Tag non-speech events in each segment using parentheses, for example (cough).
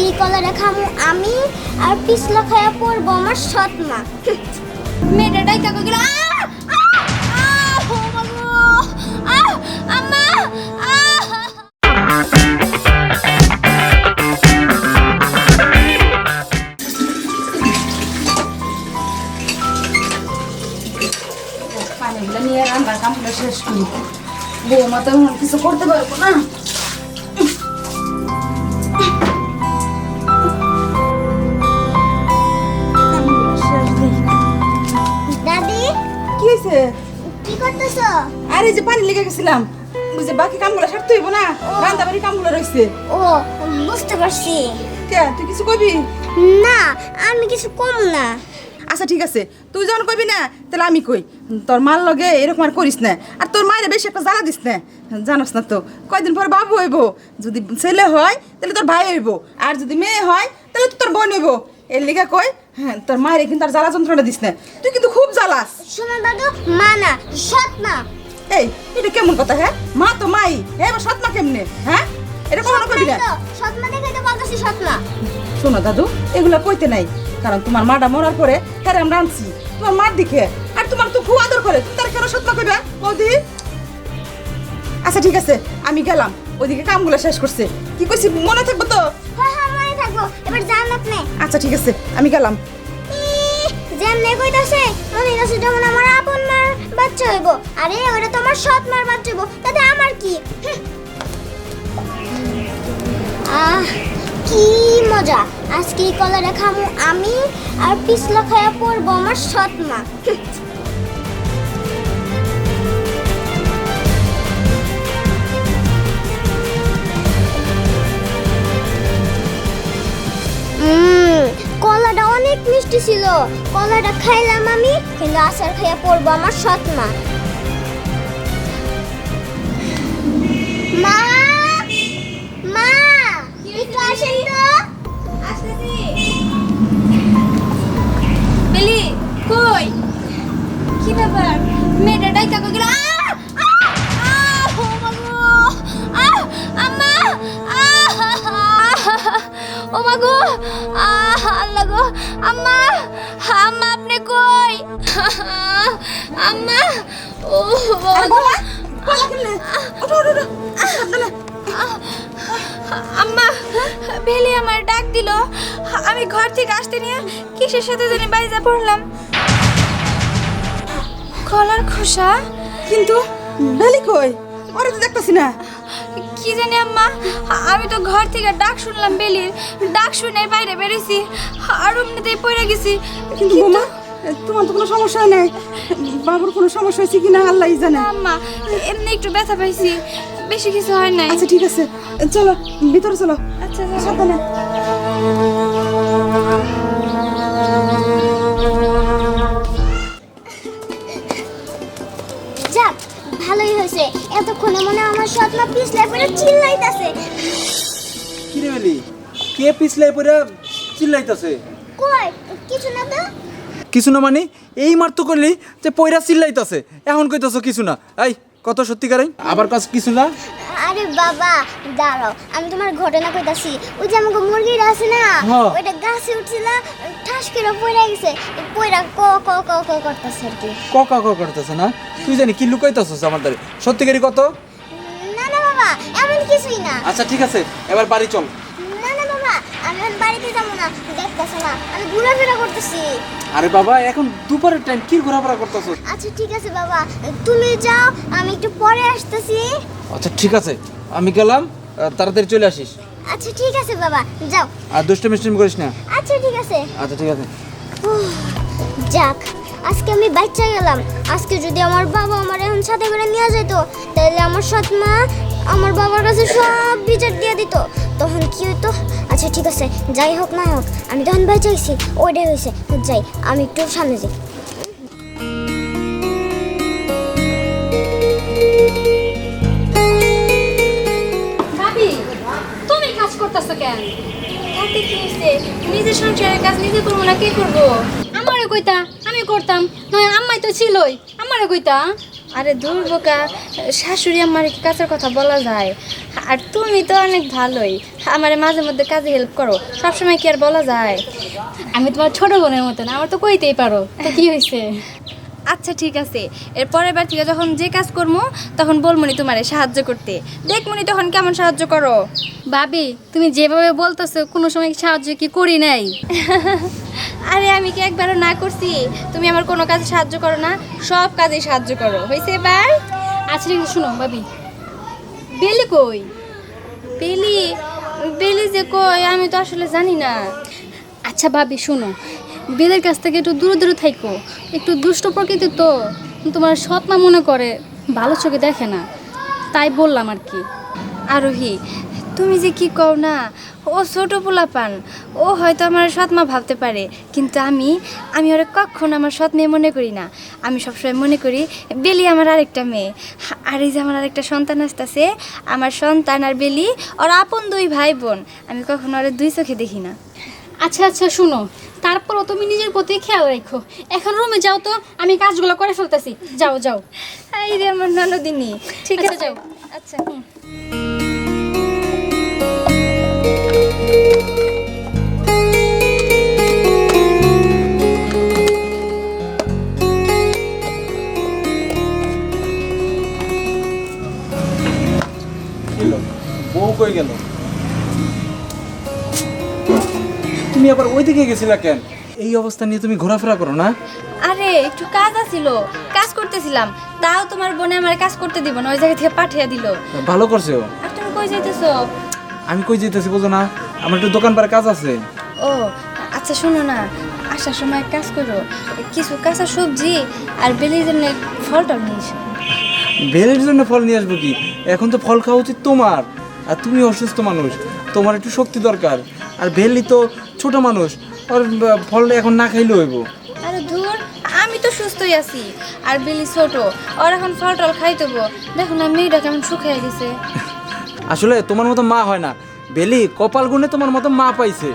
এই কলাটা খামু আমি আর পিছলা খায়া পড়ব আমার সৎ মা মেয়েটা ডাইকা কই গেল নিয়ে শেষ করি। বৌমা তো কিছু করতে পারব না। কি কি করতেছো? আরে যে পানি লেগে গেছিলাম। বুঝে বাকি কামগুলো সারতে হইব না? রান্না বাড়ি কামগুলো রয়েছে ও বুঝতে পারছি। কে তুই কিছু কবি না আমি কিছু কম না। আচ্ছা ঠিক আছে। তুই যখন কবি না তাহলে আমি কই। তোর মার লগে এরকম আর করিস না। আর তোর মায়ের বেশি একটা জ্বালা দিস না। জানোস না তো। কয়দিন পর বাবু হইব। যদি ছেলে হয় তাহলে তোর ভাই হইব। আর যদি মেয়ে হয় তাহলে তোর বোন হইব। এর লিগা কই হ্যাঁ তোর মায়ের কিন্তু আর জ্বালা যন্ত্রণা দিস না। তুই কিন্তু খুব জ্বালাস। শোনো দাদু মা না সৎ মা এই এটা কেমন কথা হ্যাঁ? মা তো মাই এবার সৎ মা কেমনে? হ্যাঁ? এটা কখনো কবি না? সৎ দেখে তো বলতেছি সৎ মা শোনো দাদু এগুলা কইতে নাই কারণ তোমার মাটা মরার পরে হ্যাঁ আমরা আনছি। তোমার মার দিকে আর তোমার তো খুব আদর করে তুমি তার কেন সত্য কইবা? বৌদি আচ্ছা ঠিক আছে আমি গেলাম। ওইদিকে কামগুলো শেষ করছে। কি কইছি মনে থাকব তো? হ্যাঁ এবার যান আপনি। আচ্ছা ঠিক আছে আমি গেলাম। যেমনে কইতাছে মনে হইতাছে যেমন আমার আপন মার বাচ্চা হইব। আরে ওটা তোমার সৎ মার বাচ্চা হইব তাতে আমার কি। আহ কি মজা। আজকে এই কলাটা খামু আমি আর পিছলা খায়া পড়ব আমার সৎ মা। মিষ্টি ছিল। কলাটা খাইলাম আমি, কিন্তু আচার খাইয়া পড়ব আমার সৎ মা। মা! মা! একটু আসেন! আ! আল্লাহ গো! আম্মা! আম্মা আপনি কই? আম্মা! ও। আম্মা বেলি আমার ডাক দিল আমি ঘর থেকে আসতে নিয়ে কিসের সাথে জানি বাইজা পড়লাম কলার খোসা কিন্তু বেলি কই ওরে তো দেখতেছি না। কি জানি আম্মা আমি তো ঘর থেকে ডাক শুনলাম বেলির। ডাক শুনে বাইরে বেরিয়েছি আর এমনিতেই পড়ে গেছি। কিন্তু বোমা তোমার তো কোনো সমস্যা নেই। বাবুর কোনো সমস্যা হয়েছে কিনা আল্লাহই জানে। আম্মা এমনি একটু ব্যথা পাইছি বেশি কিছু হয় নাই। আচ্ছা ঠিক আছে। চলো ভিতরে চলো। আচ্ছা। সাবধানে। এতক্ষণে মনে হয় আমার সৎ মা পিছলে পড়ে চিল্লাইতাছে। কিরে বেলি? কে পিছলাই পরে চিল্লাইতাছে? কই? কিছু না তো। কিছু না মানে? এই মার তো করলি যে পয়রা চিল্লাইতাছে। এখন কইতাছ কিছু না। এই কত সত্যিকারাই? আবার কাজ কিছু না? আরে বাবা দাঁড়াও আমি তোমার ঘটনা কইতাছি। ওই যে আমাকে মুরগিটা আছে না। ওইটা গাছে উঠছিল ঠাস করে পড়ে গেছে। পড়া ক ক ক ক করতেছে আর কি। কক কক করতেছে না? তুই জানি কি লুকাইতাছস আমার দ্বারে? সত্যিকারই কত? বাবা এমন কিছুই না। আচ্ছা ঠিক আছে এবার বাড়ি চল। না না বাবা আমি এখন বাড়িতে যাব না। দেখতেছো না আমি ঘোরাফেরা করতেছি। আরে বাবা এখন দুপুরের টাইম কি ঘোরাফেরা করতেছস আচ্ছা ঠিক আছে বাবা তুমি যাও আমি একটু পরে আসতেছি। আচ্ছা ঠিক আছে আমি গেলাম তাড়াতাড়ি চলে আসিস। আচ্ছা ঠিক আছে বাবা যাও। আর দুষ্ট মিষ্টি করিস না। আচ্ছা ঠিক আছে। আচ্ছা ঠিক আছে। যাক আজকে আমি বাচ্চা গেলাম। আজকে যদি আমার বাবা আমার এখন সাথে করে নিয়ে যেত তাহলে আমার সৎ মা আমার বাবার কাছে সব বিচার দিয়ে দিত। তখন কি হইতো? আচ্ছা ঠিক আছে যাই হোক না হোক আমি তখন ভাই বাঁচাইছি ওইটাই হয়েছে যাই আমি একটু সামনে যাই। তুমি কাজ করতেছো কেন? তাতে কি হয়েছে নিজের সংসারের কাজ নিজে করব না কে করব? আমারে কইতা আমি করতাম নয় আম্মাই তো ছিলই আমারে কইতা। আরে দূর বোকা, শাশুড়ি আমার কাছের কথা বলা যায়? আর তুমি তো অনেক ভালোই, আমার মাঝে মধ্যে কাজে হেল্প করো, সবসময় কি আর বলা যায়? আমি তোমার ছোট বোনের মতন, আমার তো কইতেই পারো কি হয়েছে আচ্ছা ঠিক আছে। এর পরের বার থেকে যখন যে কাজ করব তখন বলমনি তোমারে সাহায্য করতে। দেখমনি তখন কেমন সাহায্য করো। ভাবি তুমি যেভাবে বলতেছো কোনো সময় সাহায্য কি করি নাই। (laughs) আরে আমি কি একবারও না করছি? তুমি আমার কোনো কাজে সাহায্য করো না সব কাজে সাহায্য করো। হয়েছে এবার? আচ্ছা ঠিক শুনো ভাবি। বেলি কই? বেলি? বেলি যে কই আমি তো আসলে জানি না। আচ্ছা ভাবি শোনো। বেলের কাছ থেকে একটু দূরে দূরে থাইকো। একটু দুষ্ট প্রকৃতির তো তোমার সৎ মা মনে করে ভালো চোখে দেখে না। তাই বললাম আর কি। আরোহী তুমি যে কি কও না ও ছোট পোলা পান ও হয়তো আমার সৎ মা ভাবতে পারে কিন্তু আমি আমি ওরা কখন আমার সৎ মেয়ে মনে করি না। আমি সবসময় মনে করি বেলি আমার আরেকটা মেয়ে। আর এই যে আমার আরেকটা সন্তান আসতেছে আমার সন্তান আর বেলি ওর আপন দুই ভাই বোন। আমি কখনো ওরা দুই চোখে দেখি না। আচ্ছা আচ্ছা শুনো। তারপরও তুমি নিজের প্রতি খেয়াল রাখো। এখন রুমে যাও তো আমি কাজগুলো করে ফেলতেছি। যাও যাও। এই রে আমার ননদিনী। ঠিক আচ্ছা, আছে। যাও। আচ্ছা। আবার ওইদিকে গেছিলা কেন? এই অবস্থা নিয়ে তুমি ঘোরাফেরা করো না? আরে একটু কাজ আছিল। কাজ করতেছিলাম। তাও তোমার বোনে আমার কাজ করতে দিব না ওই জায়গা থেকে পাঠিয়ে দিল। ভালো করছ? আর তুমি কই যাইতেছো? আমি কই যেতেছি বোঝো না? আমার একটু দোকান পারে কাজ আছে। ও আচ্ছা শোনো না আসার সময় কাজ করো। কিছু কাঁচা সবজি আর বেলির জন্য ফল টল নিয়ে এসো। বেলের জন্য ফল নিয়ে আসব কি? এখন তো ফল খাওয়া উচিত তোমার। আর তুমি অসুস্থ মানুষ তোমার একটু শক্তি দরকার। আর বেলি তো ছোট মানুষ আর ফল এখন না খাইলেও হইব। আরে ধুর আমি তো সুস্থই আছি। আর বেলি ছোট ওর এখন ফল টল খাইতেবো দেখো না মেয়েটা কেমন শুকিয়ে গেছে আসলে তোমার মতো মা হয় না। বেলি কপাল গুনে তোমার মতো মা পাইছে।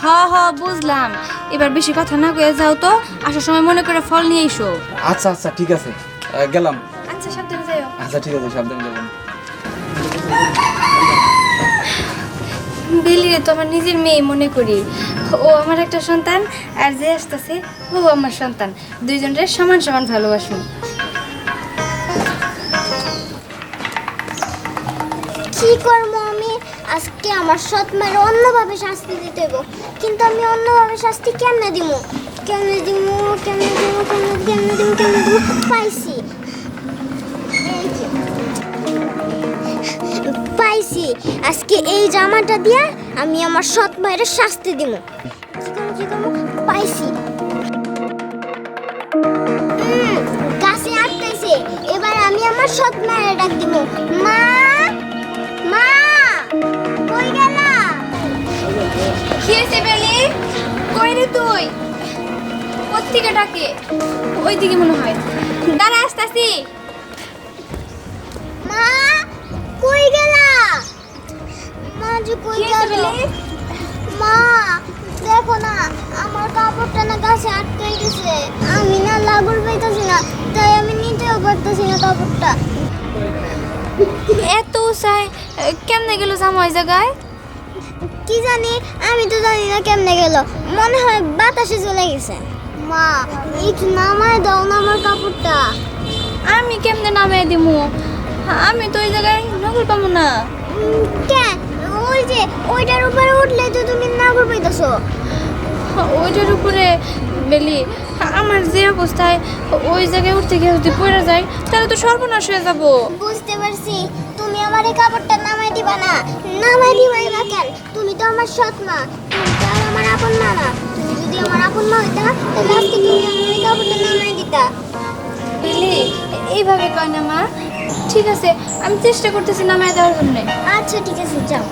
হ হ বুঝলাম। এবার বেশি কথা না কয়ে যাও তো আসার সময় মনে করে ফল নিয়ে এসো আচ্ছা আচ্ছা ঠিক আছে। গেলাম। আচ্ছা সাবধানে যাও আচ্ছা ঠিক আছে সাবধানে যাবেন বেলিরে তো আমার নিজের মেয়ে মনে করি। ও আমার একটা সন্তান, আর যে আসতেছে, ও আমার সন্তান। দুইজনের সমান সমান ভালোবাসুন কি করব আমি? আজকে আমার সৎ মায়ের অন্যভাবে শাস্তি দিতে হইব। কিন্তু আমি অন্যভাবে শাস্তি কেমনে দিব কেমনে দিব কেমনে দিব কেমনে দিব কেমনে দিব পাইছি। পাইছি আজকে এই জামাটা দিয়া আমি আমার সৎ মায়ের শাস্তি দিব পাইছি। গাছে আটকাইছে। এবার আমি আমার সৎ মায়ের ডাক দিব মা মা কই গেলা? কি হয়েছে বেলি? কই রে তুই? কোথেকে ডাকে? ওই দিকে মনে হয়। দাঁড়া আসতাছি। মা! কই গেলা? মা যে কই গেল? মা দেখো না আমার কাপড়টা না গাছে আটকে গেছে আমি না লাগুর পাইতেছি না তাই আমি নিতেও পারতেছি না কাপড়টা। এত উসাই কেমনে গেল ওই জায়গায়? কি জানি আমি তো জানি না কেমনে গেল। মনে হয় বাতাসে চলে গেছে। মা একটু নামায় দাও না আমার কাপড়টা। আমি কেমনে নামে দিমু? আমি তো ওই জায়গায় নকল পাবো না। কেন? ওই যে ওইটার উপরে উঠলে তো তুমি নাগর পাইতেছো। ওইটার উপরে বেলি আমার যে অবস্থায় ওই জায়গায় উঠতে গিয়ে যদি পড়ে যায় তাহলে তো সর্বনাশ হয়ে যাব। বুঝতে পারছি তুমি আমার এই কাপড়টা নামাই দিবা না। নামাই দিবাই বা কেন? তুমি তো আমার সৎ মা তুমি তো আমার আপন মা না। তুমি যদি আমার আপন মা হইতা তাহলে আজকে তুমি আমার এই কাপড়টা নামাই দিতা। বেলি এইভাবে কয় না মা? ঠিক আছে আমি চেষ্টা করতেছি নামায় দেওয়ার জন্য। আচ্ছা ঠিক আছে যাও।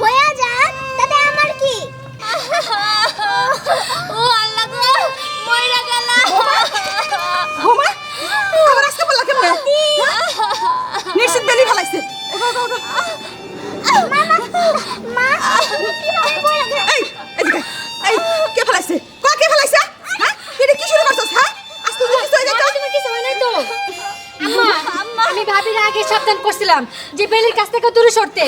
হয়ে যাক তাতে আমার কি? ও আল্লাহ গো মইরা গেল হোমা আমার আজকে বলা কেমন? নিশ্চিত বেলি ফেলাইছে। কে ফেলাইছে? হ্যাঁ? এটা কি শুরু করছস হ্যাঁ? আজ তো? আমি ভাবির আগে সাবধান করছিলাম যে বেলির কাছ থেকে দূরে সরতে।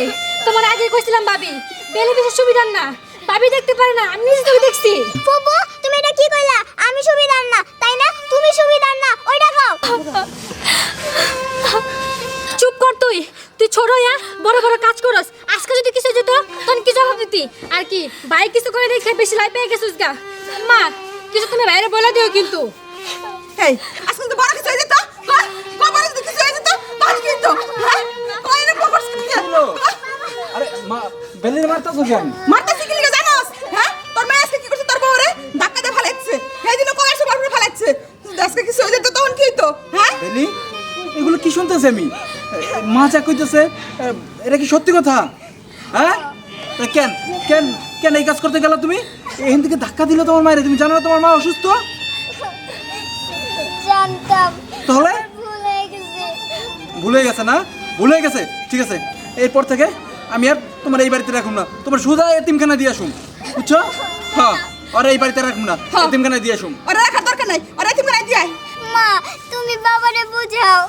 তোমার আগে কইছিলাম ভাবি বেলি বেশি সুবিধার না। ভাবি দেখতে পারে না আমি নিজে চোখে দেখছি। ফুপু তুমি এটা কি কইলা? আমি সুবিধার না তাই না? তুমি সুবিধার না ওইটা খাও চুপ কর তুই। তুই ছোট হইয়া বড় বড় কাজ করস। আজকে যদি কিছু যেত তখন কি জবাব দিতি? আর কি ভাই কিছু করে দেখে বেশি লাই পেয়ে গেছিস গা? মা কিছু তুমি বাইরে বলে দিও কিন্তু। এই আজকে তো বড় কিছু হয়ে যেত। হ্যাঁ বাবার যদি কিছু হয়ে যেত তাহলে কি হতো হ্যাঁ কই এরকম করছিস কি হলো? আরে মা বেলির মারতেছো কেন মারতে কি লিগে জানোস হ্যাঁ? তোর মেয়ে আজকে কি করছে? তোর বউরে ধাক্কা দিয়ে ফেলাচ্ছে। সেই দিনও কয় আসে বাবুরে ফেলাচ্ছে। আজকে কিছু হয়ে যেত তখন কি হতো হ্যাঁ? বেলি এগুলো কি শুনতেছে আমি? মা যা কইতেছে এটা কি সত্যি কথা? হ্যাঁ? তা কেন কেন কেন এই কাজ করতে গেল তুমি? এখান থেকে ধাক্কা দিলে তোমার মায়ের তুমি জানো না তোমার মা অসুস্থ? জানতাম। তাহলে? ভুলে গেছে। ভুলে গেছে না? ভুলে গেছে ঠিক আছে। এরপর থেকে আমি আর তোমার এই বাড়িতে রাখুন না। তোমার সুদা এতিমখানা দিয়ে আসুন বুঝছ? হ্যাঁ আর এই বাড়িতে রাখুন না। এতিমখানা দিয়ে আসুন ওরা রাখার দরকার নাই। তুমি নাই দিয়ে আয়। মা তুমি বাবারে বুঝাও।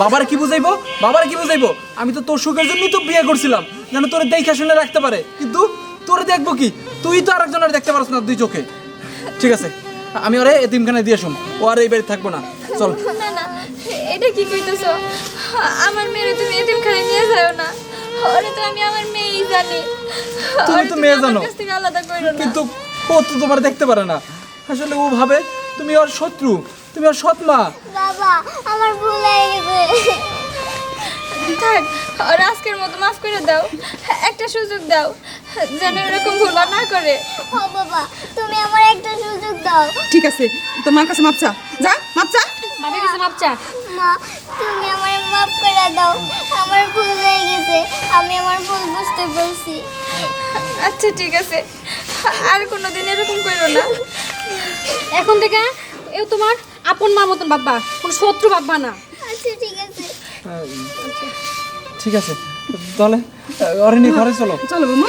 বাবার কি বুঝাইবো? বাবার কি বুঝাইবো? আমি তো তোর সুখের জন্যই তো বিয়ে করছিলাম। যেন তোর দেখা শুনে রাখতে পারে। কিন্তু তোরে দেখব কি? তুই তো আরেকজনের দেখতে পারছ না দুই চোখে। ঠিক আছে? আমি ওরে এতিমখানায় দিয়ে শুন ও আর এই বাড়ি থাকব না। চল। এটা কি কইতেছো? আমার মেয়েরে তুমি এতিমখানায় নিয়ে যাও না। ওরে তো আমি আমার মেয়েই জানি। তুমি তো মেয়ে জানো। কাছ থেকে আলাদা করো কিন্তু ও তো তোমার দেখতে পারে না। আসলে ও ভাবে তুমি ওর শত্রু তুমি ওর সৎ মা। বাবা আমার ভুল হয়ে গেছে। থাক ওর আজকের মতো মাফ করে দাও। একটা সুযোগ দাও যেন এরকম ভুল না করে। ও বাবা তুমি আমার একটা সুযোগ দাও। ঠিক আছে তোর মার কাছে মাপ চা। যা মাপ চা। ভাবি কিছু ভাবছা মা তুমি আমার মাফ করে দাও। আমার ভুল হয়ে গেছে আমি আমার ভুল বুঝতে পারছি। আচ্ছা ঠিক আছে। আর কোনোদিন এরকম করো না। এখন থেকে এও তোমার আপন মার মতন ভাববা কোনো শত্রু ভাববা না। আচ্ছা ঠিক আছে। ঠিক আছে। তাহলে ওরে নিয়ে ঘরে চলো। চলো বৌমা।